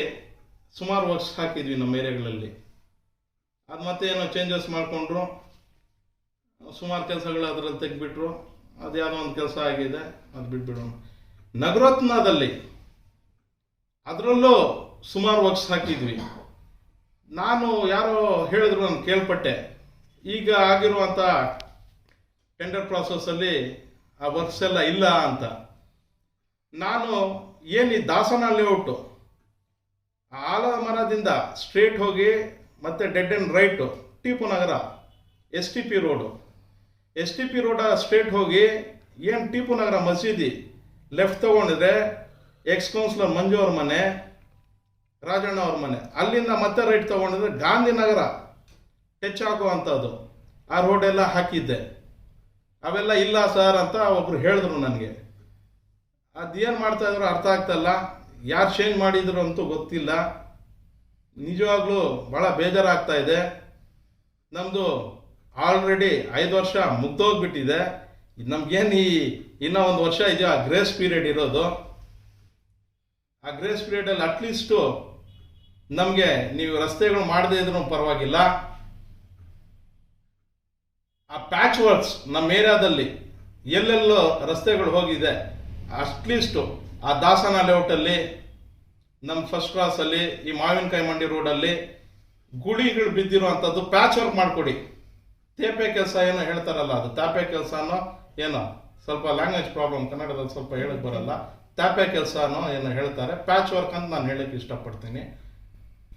ಸುಮಾರು ವರ್ಕ್ಸ್ ಹಾಕಿದ್ವಿ ನಮ್ಮ ಏರಿಯಾಗಳಲ್ಲಿ. ಅದು ಮತ್ತೆ ಏನೋ ಚೇಂಜಸ್ ಮಾಡಿಕೊಂಡ್ರು. ಸುಮಾರು ಕೆಲಸಗಳು ಅದರಲ್ಲಿ ತೆಗೆದುಬಿಟ್ರು. ಅದು ಯಾವುದೋ ಒಂದು ಕೆಲಸ ಆಗಿದೆ, ಅದು ಬಿಟ್ಬಿಡೋಣ. ನಗರೋತ್ನದಲ್ಲಿ ಅದರಲ್ಲೂ ಸುಮಾರು ವರ್ಕ್ಸ್ ಹಾಕಿದ್ವಿ. ನಾನು ಯಾರೋ ಹೇಳಿದ್ರು ನಾನು ಕೇಳ್ಪಟ್ಟೆ. ಈಗ ಆಗಿರುವಂಥ ಟೆಂಡರ್ ಪ್ರಾಸೆಸ್ಸಲ್ಲಿ ಆ ವರ್ಕ್ಸ್ ಎಲ್ಲ ಇಲ್ಲ ಅಂತ. ನಾನು ಏನು ಈ ದಾಸನ ಲೇಔಟು ಆಲ ಮರದಿಂದ ಸ್ಟ್ರೇಟ್ ಹೋಗಿ ಮತ್ತೆ dead and right Tipu Nagar, S T P road. S T P road straight ಹೋಗಿ ಏನು ಟಿಪು ನಗರ ಮಸೀದಿ ಲೆಫ್ಟ್ ತೊಗೊಂಡಿದ್ರೆ ಎಕ್ಸ್ ಕೌನ್ಸಿಲರ್ ಮಂಜು ಅವ್ರ ಮನೆ, ರಾಜಣ್ಣ ಅವ್ರ ಮನೆ. ಅಲ್ಲಿಂದ ಮತ್ತೆ ರೈಟ್ ತೊಗೊಂಡಿದ್ರೆ ಗಾಂಧಿನಗರ ಟಚ್ ಆಗುವಂಥದ್ದು ಆ ರೋಡೆಲ್ಲ ಹಾಕಿದ್ದೆ. ಅವೆಲ್ಲ ಇಲ್ಲ ಸರ್ ಅಂತ ಒಬ್ರು ಹೇಳಿದ್ರು ನನಗೆ. ಅದೇನು ಮಾಡ್ತಾ ಇದ್ರು ಅರ್ಥ ಆಗ್ತಲ್ಲ? ಯಾರು ಚೇಂಜ್ ಮಾಡಿದ್ರು ಅಂತೂ ಗೊತ್ತಿಲ್ಲ. ನಿಜವಾಗ್ಲೂ ಭಾಳ ಬೇಜಾರಾಗ್ತಾ ಇದೆ. ನಮ್ಮದು ಆಲ್ರೆಡಿ ಐದು ವರ್ಷ ಮುಗ್ದೋಗ್ಬಿಟ್ಟಿದೆ. ನಮಗೇನು ಈ ಇನ್ನೂ ಒಂದು ವರ್ಷ ಇದೆಯೋ ಆ ಗ್ರೇಸ್ ಪೀರಿಯಡ್ ಇರೋದು. ಆ ಗ್ರೇಸ್ ಪೀರಿಯಡಲ್ಲಿ ಅಟ್ಲೀಸ್ಟು ನಮಗೆ ನೀವು ರಸ್ತೆಗಳು ಮಾಡದೇ ಇದ್ರೂ ಪರವಾಗಿಲ್ಲ. ಆ ಪ್ಯಾಚ್ ವರ್ಕ್ಸ್ ನಮ್ಮ ಏರಿಯಾದಲ್ಲಿ ಎಲ್ಲೆಲ್ಲೋ ರಸ್ತೆಗಳು ಹೋಗಿದೆ. ಅಟ್ಲೀಸ್ಟು ಆ ದಾಸನ ಲೇಔಟಲ್ಲಿ ನಮ್ಮ ಫಸ್ಟ್ ಕ್ಲಾಸಲ್ಲಿ ಈ ಮಾವಿನಕಾಯಿ ಮಂಡಿ ರೋಡಲ್ಲಿ ಗುಳಿಗಳು ಬಿದ್ದಿರುವಂಥದ್ದು ಪ್ಯಾಚ್ ವರ್ಕ್ ಮಾಡಿಕೊಡಿ. ತೇಪೆ ಕೆಲಸ ಏನೋ ಹೇಳ್ತಾರಲ್ಲ, ಅದು ತಾಪೆ ಕೆಲಸನೋ ಏನೋ, ಸ್ವಲ್ಪ ಲ್ಯಾಂಗ್ವೇಜ್ ಪ್ರಾಬ್ಲಮ್ ಕನ್ನಡದಲ್ಲಿ ಸ್ವಲ್ಪ ಹೇಳಕ್ಕೆ ಬರಲ್ಲ. ತಾಪೆ ಕೆಲಸನೋ ಏನೋ ಹೇಳ್ತಾರೆ ಪ್ಯಾಚ್ ವರ್ಕ್ ಅಂತ ನಾನು ಹೇಳಕ್ಕೆ ಇಷ್ಟಪಡ್ತೀನಿ.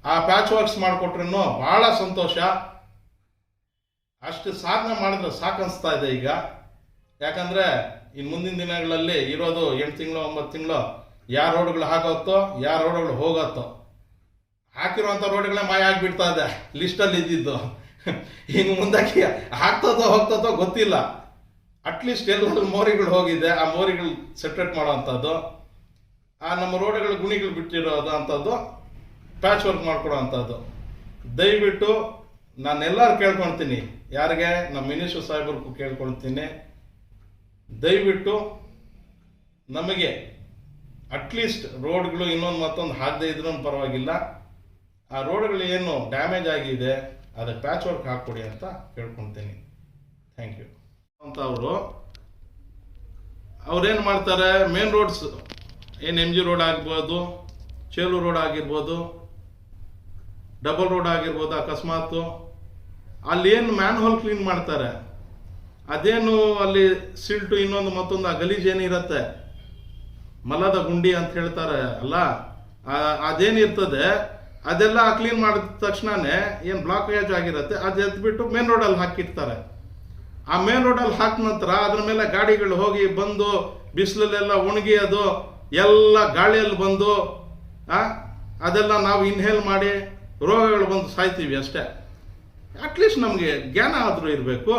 ಆ ಪ್ಯಾಚ್ ವರ್ಕ್ಸ್ ಮಾಡಿಕೊಟ್ರೂ ಬಹಳ ಸಂತೋಷ. ಅಷ್ಟು ಸಾಧನೆ ಮಾಡಿದ್ರೆ ಸಾಕನ್ಸ್ತಾ ಇದೆ ಈಗ. ಯಾಕಂದ್ರೆ ಇನ್ನು ಮುಂದಿನ ದಿನಗಳಲ್ಲಿ ಇರೋದು ಎಂಟು ತಿಂಗಳು, ಒಂಬತ್ತು ತಿಂಗಳು ಯಾವ ರೋಡ್ಗಳು ಹಾಕತ್ತೋ ಯಾವ ರೋಡ್ಗಳು ಹೋಗತ್ತೋ. ಹಾಕಿರುವಂಥ ರೋಡ್ಗಳೇ ಮಾಯ ಆಗಿಬಿಡ್ತಾ ಇದೆ ಲಿಸ್ಟಲ್ಲಿ ಇದ್ದಿದ್ದು. ಇನ್ನು ಮುಂದಕ್ಕೆ ಹಾಕ್ತದೋ ಹೋಗ್ತದೋ ಗೊತ್ತಿಲ್ಲ. ಅಟ್ಲೀಸ್ಟ್ ಎಲ್ಲರೂ ಮೋರಿಗಳು ಹೋಗಿದೆ, ಆ ಮೋರಿಗಳು ಸೆಪ್ರೇಟ್ ಮಾಡೋವಂಥದ್ದು. ಆ ನಮ್ಮ ರೋಡ್ಗಳ ಗುಣಿಗಳು ಬಿಟ್ಟಿರೋದು ಅಂಥದ್ದು ಪ್ಯಾಚ್ ವರ್ಕ್ ಮಾಡ್ಕೊಡೋವಂಥದ್ದು. ದಯವಿಟ್ಟು ನಾನೆಲ್ಲರೂ ಕೇಳ್ಕೊಳ್ತೀನಿ. ಯಾರಿಗೆ? ನಮ್ಮ ಮಿನಿಸ್ಟರ್ ಸಾಹೇಬ್ರಿಗೂ ಕೇಳ್ಕೊಳ್ತೀನಿ. ದಯವಿಟ್ಟು ನಮಗೆ ಅಟ್ಲೀಸ್ಟ್ ರೋಡ್ಗಳು ಇನ್ನೊಂದು ಮತ್ತೊಂದು ಹಾಕದೇ ಇದ್ರೂ ಪರವಾಗಿಲ್ಲ. ಆ ರೋಡ್ಗಳು ಏನು ಡ್ಯಾಮೇಜ್ ಆಗಿದೆ ಅದಕ್ಕೆ ಪ್ಯಾಚ್ ವರ್ಕ್ ಹಾಕ್ಕೊಡಿ ಅಂತ ಕೇಳ್ಕೊಳ್ತೀನಿ. ಥ್ಯಾಂಕ್ ಯು ಅಂತ ಅವರು, ಅವ್ರೇನು ಮಾಡ್ತಾರೆ? ಮೇನ್ ರೋಡ್ಸ್ ಏನು ಎಂ ಜಿ ರೋಡ್ ಆಗ್ಬೋದು ಚೇಲು ರೋಡ್ ಆಗಿರ್ಬೋದು ಡಬಲ್ ರೋಡ್ ಆಗಿರ್ಬೋದು ಅಕಸ್ಮಾತು. ಅಲ್ಲಿ ಏನು ಮ್ಯಾನ್ ಹೋಲ್ ಕ್ಲೀನ್ ಮಾಡ್ತಾರೆ? ಅದೇನು ಅಲ್ಲಿ ಸಿಲ್ಟು ಇನ್ನೊಂದು ಮತ್ತೊಂದು ಆ ಇರುತ್ತೆ? ಮಲದ ಗುಂಡಿ ಅಂತ ಹೇಳ್ತಾರೆ ಅಲ್ಲ? ಅದೇನಿರ್ತದೆ ಅದೆಲ್ಲ ಕ್ಲೀನ್ ಮಾಡಿದ ತಕ್ಷಣನೇ ಏನು ಬ್ಲಾಕೇಜ್ ಆಗಿರುತ್ತೆ, ಅದು ಎತ್ಬಿಟ್ಟು ಮೇನ್ ರೋಡಲ್ಲಿ ಹಾಕಿರ್ತಾರೆ. ಆ ಮೇನ್ ರೋಡಲ್ಲಿ ಹಾಕಿದ ನಂತರ ಅದ್ರ ಮೇಲೆ ಗಾಡಿಗಳು ಹೋಗಿ ಬಂದು ಬಿಸಿಲಲ್ಲೆಲ್ಲ ಒಣಗಿ ಅದು ಎಲ್ಲ ಗಾಳಿಯಲ್ಲಿ ಬಂದು ಅದೆಲ್ಲ ನಾವು ಇನ್ಹೇಲ್ ಮಾಡಿ ರೋಗಗಳು ಬಂದು ಸಾಯ್ತೀವಿ ಅಷ್ಟೇ. ಅಟ್ಲೀಸ್ಟ್ ನಮಗೆ ಜ್ಞಾನ ಆದರೂ ಇರಬೇಕು.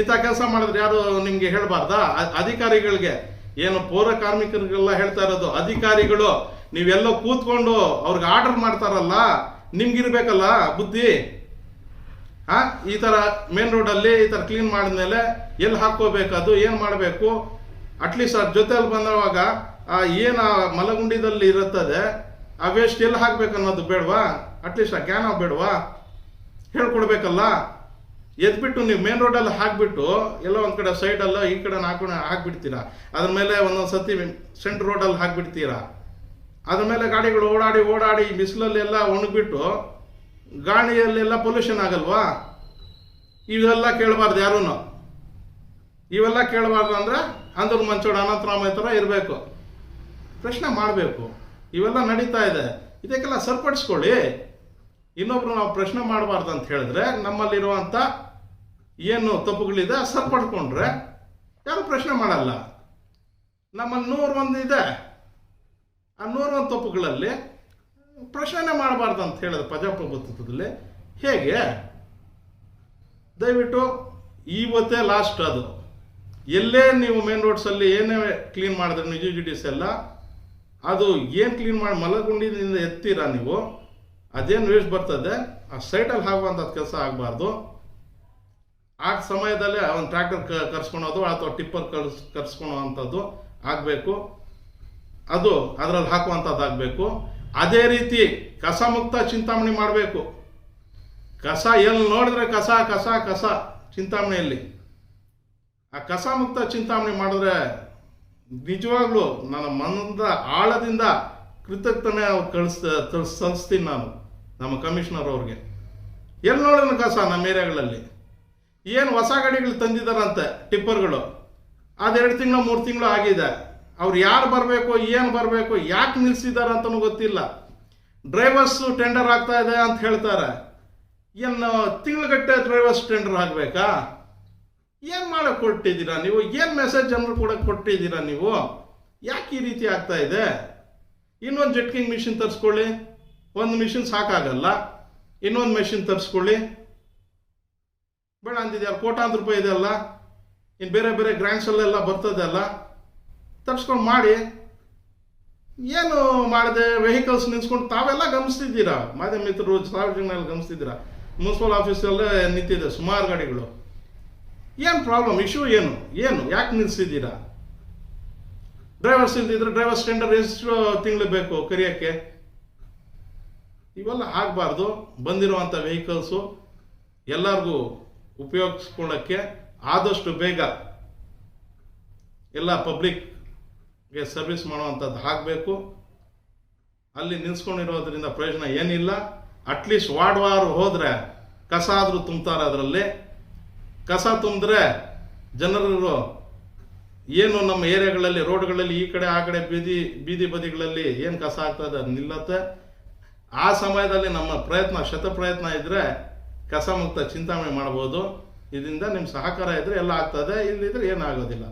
ಇಂಥ ಕೆಲಸ ಮಾಡಿದ್ರೆ ಯಾರು ನಿಮಗೆ ಹೇಳಬಾರ್ದಾ? ಅಧಿಕಾರಿಗಳಿಗೆ ಏನು ಪೌರ ಕಾರ್ಮಿಕರಿಗೆಲ್ಲ ಹೇಳ್ತಾ ಇರೋದು, ಅಧಿಕಾರಿಗಳು ನೀವೆಲ್ಲೋ ಕೂತ್ಕೊಂಡು ಅವ್ರಿಗೆ ಆರ್ಡರ್ ಮಾಡ್ತಾರಲ್ಲ, ನಿಮ್ಗಿರ್ಬೇಕಲ್ಲ ಬುದ್ಧಿ? ಆ ಈ ಥರ ಮೇನ್ ರೋಡಲ್ಲಿ ಈ ಥರ ಕ್ಲೀನ್ ಮಾಡಿದ್ಮೇಲೆ ಎಲ್ಲಿ ಹಾಕ್ಕೋಬೇಕದು ಏನು ಮಾಡಬೇಕು? ಅಟ್ಲೀಸ್ಟ್ ಅದ್ರ ಜೊತೆಯಲ್ಲಿ ಬಂದವಾಗ ಆ ಏನು ಆ ಮಲಗುಂಡಿದಲ್ಲಿ ಇರುತ್ತದೆ, ಆ ವೇಸ್ಟ್ ಎಲ್ಲಿ ಹಾಕ್ಬೇಕು ಅನ್ನೋದು ಬೇಡವಾ? ಅಟ್ಲೀಸ್ಟ್ ಆ ಗ್ಯಾನ ಬೇಡವಾ? ಹೇಳ್ಕೊಡ್ಬೇಕಲ್ಲ? ಎದ್ಬಿಟ್ಟು ನೀವು ಮೇನ್ ರೋಡಲ್ಲಿ ಹಾಕ್ಬಿಟ್ಟು, ಎಲ್ಲ ಒಂದು ಕಡೆ ಸೈಡಲ್ಲ ಈ ಕಡೆ ಹಾಕೊಂಡು ಹಾಕ್ಬಿಡ್ತೀರಾ? ಅದ್ರ ಮೇಲೆ ಒಂದೊಂದು ಸತಿ ಸೆಂಟ್ರ್ ರೋಡಲ್ಲಿ ಹಾಕ್ಬಿಡ್ತೀರಾ? ಅದ್ರ ಮೇಲೆ ಗಾಡಿಗಳು ಓಡಾಡಿ ಓಡಾಡಿ, ಬಿಸಿಲಲ್ಲೆಲ್ಲ ಒಣಗಿಬಿಟ್ಟು, ಗಾಳಿಯಲ್ಲೆಲ್ಲ ಪೊಲ್ಯೂಷನ್ ಆಗಲ್ವಾ? ಇವೆಲ್ಲ ಕೇಳಬಾರ್ದು ಯಾರೂ ಇವೆಲ್ಲ ಕೇಳಬಾರ್ದು ಅಂದ್ರೆ ಅಂದ್ರ ಮಂಚೋಡ ಅನಂತರಾಮಯ್ಯ ಥರ ಇರಬೇಕು. ಪ್ರಶ್ನೆ ಮಾಡಬೇಕು. ಇವೆಲ್ಲ ನಡೀತಾ ಇದೆ. ಇದಕ್ಕೆಲ್ಲ ಸರಿಪಡಿಸ್ಕೊಳ್ಳಿ. ಇನ್ನೊಬ್ರು ನಾವು ಪ್ರಶ್ನೆ ಮಾಡಬಾರ್ದು ಅಂತ ಹೇಳಿದ್ರೆ ನಮ್ಮಲ್ಲಿರುವಂಥ ಏನು ತಪ್ಪುಗಳಿದೆ ಸರಿಪಡ್ಕೊಂಡ್ರೆ ಯಾರು ಪ್ರಶ್ನೆ ಮಾಡಲ್ಲ. ನಮ್ಮಲ್ಲಿ ನೂರು ಒಂದು ಇದೆ. ಆ ನೂರೊಂದು ತಪ್ಪುಗಳಲ್ಲಿ ಪ್ರಶ್ನೆ ಮಾಡಬಾರ್ದು ಅಂತ ಹೇಳಿದ್ರೆ ಪ್ರಜಾಪ್ರಭುತ್ವದಲ್ಲಿ. ಹೇಗೆ? ದಯವಿಟ್ಟು ಇವತ್ತೇ ಲಾಸ್ಟ್ ಅದು. ಎಲ್ಲೇ ನೀವು ಮೇನ್ ರೋಡ್ಸಲ್ಲಿ ಏನೇ ಕ್ಲೀನ್ ಮಾಡಿದ್ರೆ, ನಿಜ ಜಿಡಿಸ್ ಎಲ್ಲ, ಅದು ಏನು ಕ್ಲೀನ್ ಮಾಡಿ ಮಲಗುಂಡಿನಿಂದ ಎತ್ತೀರಾ ನೀವು? ಅದೇನು ವೇಸ್ಟ್ ಬರ್ತದೆ? ಆ ಸೈಟಲ್ಲಿ ಆಗುವಂಥದ್ದು ಕೆಲಸ ಆಗಬಾರ್ದು. ಆ ಸಮಯದಲ್ಲೇ ಒಂದು ಟ್ರ್ಯಾಕ್ಟರ್ ಕರ್ಸ್ಕೊಳೋದು, ಅಥವಾ ಟಿಪ್ಪರ್ ಕರ್ಸ್ ಕರ್ಸ್ಕೊಳೋ ಅಂಥದ್ದು ಆಗಬೇಕು. ಅದು ಅದರಲ್ಲಿ ಹಾಕುವಂಥದ್ದಾಗಬೇಕು ಅದೇ ರೀತಿ ಕಸ ಮುಕ್ತ ಚಿಂತಾಮಣಿ ಮಾಡಬೇಕು. ಕಸ ಎಲ್ಲಿ ನೋಡಿದ್ರೆ ಕಸ ಕಸ ಕಸ ಚಿಂತಾಮಣಿಯಲ್ಲಿ. ಆ ಕಸ ಮುಕ್ತ ಚಿಂತಾಮಣಿ ಮಾಡಿದ್ರೆ ನಿಜವಾಗ್ಲೂ ನನ್ನ ಮನದ ಆಳದಿಂದ ಕೃತಜ್ಞತೆ ಅವ್ರು ಕಳಿಸ್ ಸಲ್ಲಿಸ್ತೀನಿ ನಾನು. ನಮ್ಮ ಕಮಿಷನರ್ ಅವ್ರಿಗೆ. ಎಲ್ಲಿ ನೋಡಿದ್ರು ಕಸ ನಮ್ಮ ಏರಿಯಾಗಳಲ್ಲಿ? ಏನು ಹೊಸ ಗಾಡಿಗಳು ತಂದಿದ್ದಾರಂತೆ ಟಿಪ್ಪರ್ಗಳು? ಅದೆರಡು ತಿಂಗಳು, ಮೂರು ತಿಂಗಳು ಆಗಿದೆ. ಅವ್ರು ಯಾರು ಬರಬೇಕು, ಏನು ಬರಬೇಕು, ಯಾಕೆ ನಿಲ್ಲಿಸಿದ್ದಾರೆ ಅಂತಲೂ ಗೊತ್ತಿಲ್ಲ. ಡ್ರೈವರ್ಸು ಟೆಂಡರ್ ಆಗ್ತಾ ಇದೆ ಅಂತ ಹೇಳ್ತಾರೆ. ಏನು ತಿಂಗಳಗಟ್ಟೆ ಡ್ರೈವರ್ಸ್ ಟೆಂಡರ್ ಆಗಬೇಕಾ? ಏನು ಮಾಡೋಕೆ ಕೊಟ್ಟಿದ್ದೀರಾ ನೀವು? ಏನು ಮೆಸೇಜ್ ಜನರು ಕೂಡ ಕೊಟ್ಟಿದ್ದೀರಾ ನೀವು? ಯಾಕೆ ಈ ರೀತಿ ಆಗ್ತಾ ಇದೆ? ಇನ್ನೊಂದು ಜಟ್ಕಿಂಗ್ ಮಿಷಿನ್ ತರಿಸ್ಕೊಳ್ಳಿ. ಒಂದು ಮಿಷಿನ್ ಸಾಕಾಗಲ್ಲ. ಇನ್ನೊಂದು ಮೆಷಿನ್ ತರಿಸ್ಕೊಳ್ಳಿ. ಬೇಡ ಅಂತಿದ್ಯಲ್ಲ ಕೋಟಾಂತರ ರೂಪಾಯಿ ಇದೆ ಅಲ್ಲ. ಇನ್ನು ಬೇರೆ ಬೇರೆ ಗ್ರ್ಯಾಂಡ್ಸಲ್ಲೆಲ್ಲ ಬರ್ತದೆ ಅಲ್ಲ. ತರ್ಸ್ಕೊಂಡು ಮಾಡಿ. ಏನು ಮಾಡಿದೆ ವೆಹಿಕಲ್ಸ್ ನಿಲ್ಸ್ಕೊಂಡು ತಾವೆಲ್ಲ ಗಮನಿಸ್ತಿದ್ದೀರಾ? ಮಾಧ್ಯಮ ಮಿತ್ರರು ಸಾರ್ವಜನಿಕರಲ್ಲಿ ಗಮನಿಸ್ತಿದ್ದೀರಾ? ಮುನ್ಸಿಪಲ್ ಆಫೀಸಲ್ಲೇ ನಿಂತಿದೆ ಸುಮಾರು ಗಾಡಿಗಳು. ಏನು ಪ್ರಾಬ್ಲಮ್ ಇಶ್ಯೂ ಏನು? ಏನು? ಯಾಕೆ ನಿಲ್ಸಿದ್ದೀರಾ? ಡ್ರೈವರ್ಸ್ ಇಲ್ದಿದ್ರೆ ಡ್ರೈವರ್ ಸ್ಟ್ಯಾಂಡರ್ ಎಷ್ಟು ತಿಂಗಳು ಬೇಕು ಕರಿಯೋಕ್ಕೆ. ಇವೆಲ್ಲ ಆಗಬಾರ್ದು. ಬಂದಿರುವಂಥ ವೆಹಿಕಲ್ಸು ಎಲ್ಲರಿಗೂ ಉಪಯೋಗಿಸ್ಕೊಳ್ಳೋಕ್ಕೆ ಆದಷ್ಟು ಬೇಗ ಎಲ್ಲ ಪಬ್ಲಿಕ್ಗೆ ಸರ್ವಿಸ್ ಮಾಡುವಂಥದ್ದು ಆಗಬೇಕು. ಅಲ್ಲಿ ನಿಲ್ಸ್ಕೊಂಡಿರೋದ್ರಿಂದ ಪ್ರಯೋಜನ ಏನಿಲ್ಲ. ಅಟ್ಲೀಸ್ಟ್ ವಾರ್ಡ್ ವಾರು ಹೋದರೆ ಕಸ ಆದರೂ ತುಂಬ್ತಾರೆ ಅದರಲ್ಲಿ. ಕಸ ತುಂಬಿದ್ರೆ ಜನರು ಏನು ನಮ್ಮ ಏರಿಯಾಗಳಲ್ಲಿ, ರೋಡ್ಗಳಲ್ಲಿ ಈ ಕಡೆ ಆ ಕಡೆ ಬೀದಿ ಬೀದಿ ಬದಿಗಳಲ್ಲಿ ಏನು ಕಸ ಆಗ್ತದೆ ಅದು ನಿಲ್ಲತ್ತೆ. ಆ ಸಮಯದಲ್ಲಿ ನಮ್ಮ ಪ್ರಯತ್ನ, ಶತ ಪ್ರಯತ್ನ ಇದ್ದರೆ ಕಸ ಮುಕ್ತ ಚಿಂತಾಮಣಿ ಮಾಡ್ಬೋದು. ಇದರಿಂದ ನಿಮ್ಮ ಸಹಕಾರ ಇದ್ದರೆ ಎಲ್ಲ ಆಗ್ತದೆ, ಇಲ್ಲಿದ್ರೆ ಏನಾಗೋದಿಲ್ಲ.